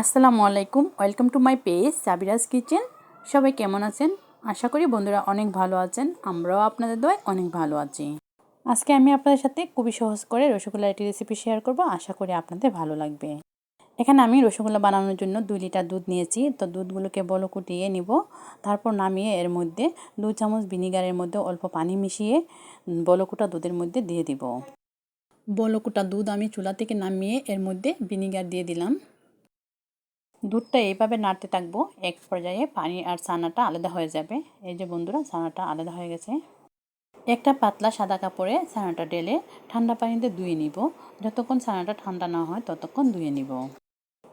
আসসালামু আলাইকুম, welcome to my page Sabiraj kitchen. সবাই কেমন আছেন? আশা করি বন্ধুরা অনেক ভালো আছেন, আমরাও আপনাদের দয় অনেক ভালো আছি। আজকে আমি আপনাদের সাথে খুবই সহজ করে রসগোল্লার একটি রেসিপি শেয়ার করব, আশা করি আপনাদের ভালো লাগবে। এখানে আমি রসগোল্লা বানানোর জন্য দুই লিটার দুধ নিয়েছি, তো দুধগুলোকে বলো কুটিয়ে নিব। তারপর নামিয়ে এর মধ্যে দু চামচ ভিনিগারের মধ্যে অল্প পানি মিশিয়ে বলকুটা দুধের মধ্যে দিয়ে দিব। বলকুটা দুধ আমি চুলা থেকে নামিয়ে এর মধ্যে ভিনিগার দিয়ে দিলাম। দুধটা এইভাবে নাড়তে থাকব। এক পর্যায়ে পানি আর ছানাটা আলাদা হয়ে যাবে। এই যে বন্ধুরা, ছানাটা আলাদা হয়ে গেছে। একটা পাতলা সাদা কাপড়ে ছানাটা ডেলে ঠান্ডা পানিতে ধুয়ে নিব। যতক্ষণ ছানাটা ঠান্ডা না হয়, ততক্ষণ ধুয়ে নিব।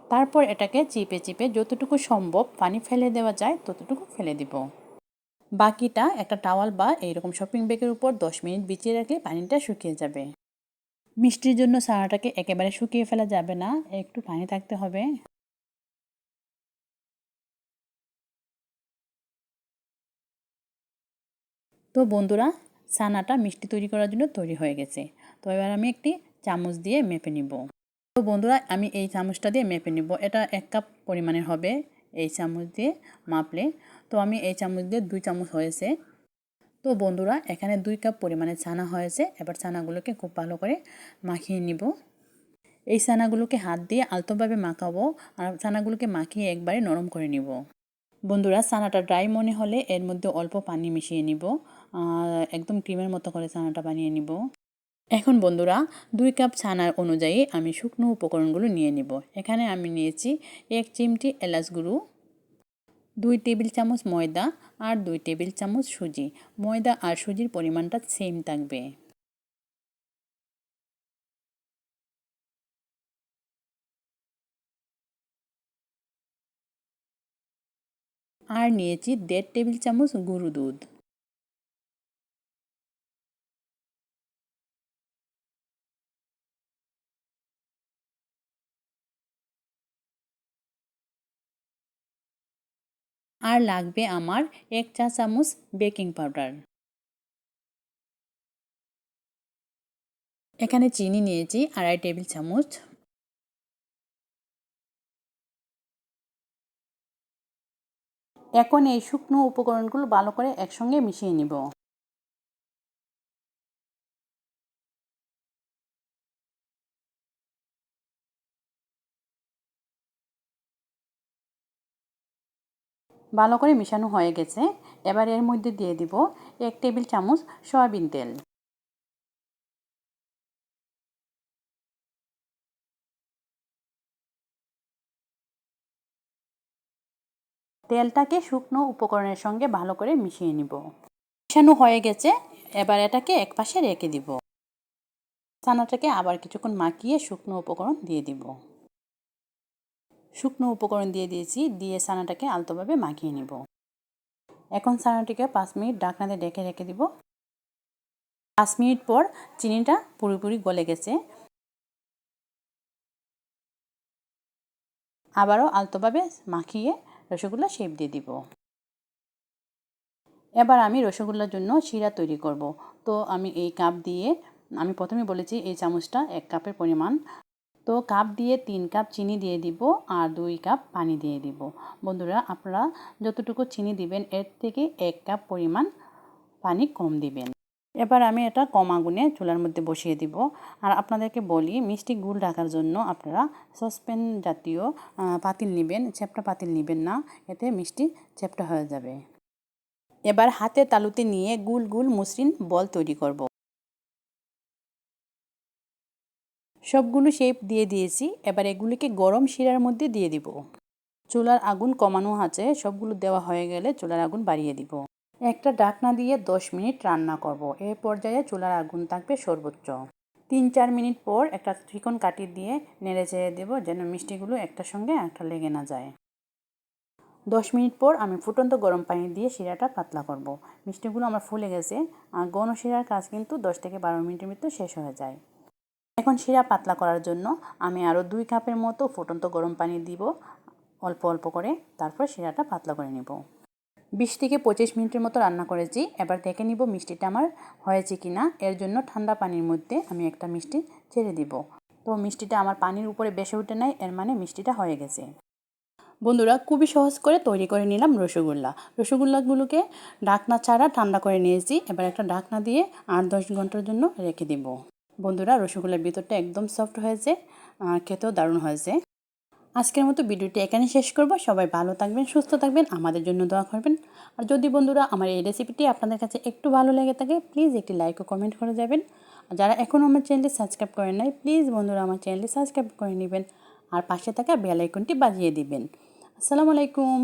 তারপর এটাকে চিপে চিপে যতটুকু সম্ভব পানি ফেলে দেওয়া যায়, ততটুকু ফেলে দিব। বাকিটা একটা টাওয়াল বা এইরকম শপিং ব্যাগের উপর দশ মিনিট বিছিয়ে রাখলে পানিটা শুকিয়ে যাবে। মিষ্টির জন্য ছানাটাকে একেবারে শুকিয়ে ফেলা যাবে না, একটু পানি থাকতে হবে। তো বন্ধুরা, ছানাটা মিষ্টি তৈরি করার জন্য তৈরি হয়ে গেছে। তো এবার আমি একটি চামচ দিয়ে মেপে নিব। তো বন্ধুরা, আমি এই চামচটা দিয়ে মেপে নিব। এটা এক কাপ পরিমাণের হবে এই চামচ দিয়ে মাপলে। তো আমি এই চামচ দিয়ে দুই চামচ হয়েছে। তো বন্ধুরা, এখানে দুই কাপ পরিমাণে ছানা হয়েছে। এবার ছানাগুলোকে খুব ভালো করে মাখিয়ে নিব। এই ছানাগুলোকে হাত দিয়ে আলতোভাবে মাখাবো আর ছানাগুলোকে মাখিয়ে একবারে নরম করে নিব। বন্ধুরা, ছানাটা ড্রাই মনে হলে এর মধ্যে অল্প পানি মিশিয়ে নিব। একদম ক্রিমের মতো করে ছানাটা বানিয়ে নিব। এখন বন্ধুরা, দুই কাপ ছানার অনুযায়ী আমি শুকনো উপকরণগুলো নিয়ে নিব। এখানে আমি নিয়েছি এক চিমটি এলাচ গুঁড়ো, দুই টেবিল চামচ ময়দা আর দুই টেবিল চামচ সুজি। ময়দা আর সুজির পরিমাণটা সেম থাকবে। আর নিয়েছি দেড় টেবিল চামচ গরু দুধ। আর লাগবে আমার এক চা চামচ বেকিং পাউডার। এখানে চিনি নিয়েছি, আড়াই টেবিল চামচ। এখন এই শুকনো উপকরণগুলো ভালো করে একসঙ্গে মিশিয়ে নিব। ভালো করে মিশানো হয়ে গেছে। এবার এর মধ্যে দিয়ে দিব এক টেবিল চামচ সয়াবিন তেল। তেলটাকে শুকনো উপকরণের সঙ্গে ভালো করে মিশিয়ে নিব। মিশানো হয়ে গেছে, এবার এটাকে এক পাশে রেখে দিব। ছানাটাকে আবার কিছুক্ষণ মাখিয়ে শুকনো উপকরণ দিয়ে দিব। শুকনো উপকরণ দিয়ে দিয়েছি, দিয়ে ছানাটাকে আলতোভাবে মাখিয়ে নিব। এখন ছানাটিকে পাঁচ মিনিট ডাকনাতে ডেকে রেখে দিব। পাঁচ মিনিট পর চিনিটা পুরোপুরি গলে গেছে। আবারও আলতোভাবে মাখিয়ে রসগোল্লা শেপ দিয়ে দিব। এবার আমি রসগোল্লার জন্য শিরা তৈরি করব। তো আমি এই কাপ দিয়ে, আমি প্রথমে বলেছি এই চামচটা এক কাপের পরিমাণ তো কাপ দিয়ে তিন কাপ চিনি দিয়ে দিব আর দুই কাপ পানি দিয়ে দিব। বন্ধুরা, আপনারা যতটুকু চিনি দিবেন, এর থেকে এক কাপ পরিমাণ পানি কম দিবেন। এবার আমি এটা কম আগুনে চুলার মধ্যে বসিয়ে দিব। আর আপনাদেরকে বলি, মিষ্টি গুড় রাখার জন্য আপনারা সসপ্যান জাতীয় পাতিল নেবেন চ্যাপটা পাতিল নেবেন না, এতে মিষ্টি চ্যাপটা হয়ে যাবে। এবার হাতে তালুতে নিয়ে গুল গুল মসৃণ বল তৈরি করব। সবগুলো শেপ দিয়ে দিয়েছি। এবার এগুলিকে গরম শিরার মধ্যে দিয়ে দিব। চুলার আগুন কমানো আছে, সবগুলো দেওয়া হয়ে গেলে চুলার আগুন বাড়িয়ে দিব। একটা ডাকনা দিয়ে দশ মিনিট রান্না করব। এ পর্যায়ে চুলার আগুন থাকবে সর্বোচ্চ। তিন চার মিনিট পর একটা চিকন কাটি দিয়ে নেড়ে চেড়ে দেবো যেন মিষ্টিগুলো একটার সঙ্গে একটা লেগে না যায়। দশ মিনিট পর আমি ফুটন্ত গরম পানি দিয়ে শিরাটা পাতলা করব। মিষ্টিগুলো আমার ফুলে গেছে। আর গণ শিরার কাজ কিন্তু দশ থেকে বারো মিনিটের ভিতরে শেষ হয়ে যায়। এখন শিরা পাতলা করার জন্য আমি আরও দুই কাপের মতো ফুটন্ত গরম পানি দিব। অল্প অল্প করে তারপর শিরাটা পাতলা করে নেব। বিশ থেকে পঁচিশ মিনিটের মতো রান্না করেছি। এবার দেখে নিব মিষ্টিটা আমার হয়েছে কি না এর জন্য ঠান্ডা পানির মধ্যে আমি একটা মিষ্টি ছেড়ে দিব। তো মিষ্টিটা আমার পানির উপরে বেসে উঠে নেয় এর মানে মিষ্টিটা হয়ে গেছে। বন্ধুরা, খুবই সহজ করে তৈরি করে নিলাম রসগোল্লা। রসগোল্লাগুলোকে ঢাকনা ছাড়া ঠান্ডা করে নিয়েছি। এবার একটা ঢাকনা দিয়ে আট দশ ঘণ্টার জন্য রেখে দিব। বন্ধুরা, রসগোল্লার ভিতরটা একদম সফট হয়েছে আর খেতেও দারুণ হয়েছে আজকের মতো ভিডিওটি এখানে শেষ করব। সবাই ভালো থাকবেন, সুস্থ থাকবেন, আমাদের জন্য দোয়া করবেন। আর যদি বন্ধুরা আমার এই রেসিপিটি আপনাদের কাছে একটু ভালো লেগে থাকে প্লিজ একটি লাইক ও কমেন্ট করে যাবেন। আর যারা এখনও আমার চ্যানেলটি সাবস্ক্রাইব করেন নাই প্লিজ বন্ধুরা আমার চ্যানেলটি সাবস্ক্রাইব করে নেবেন। আর পাশে থাকা বেল আইকনটি বাজিয়ে দিবেন। আসসালামু আলাইকুম।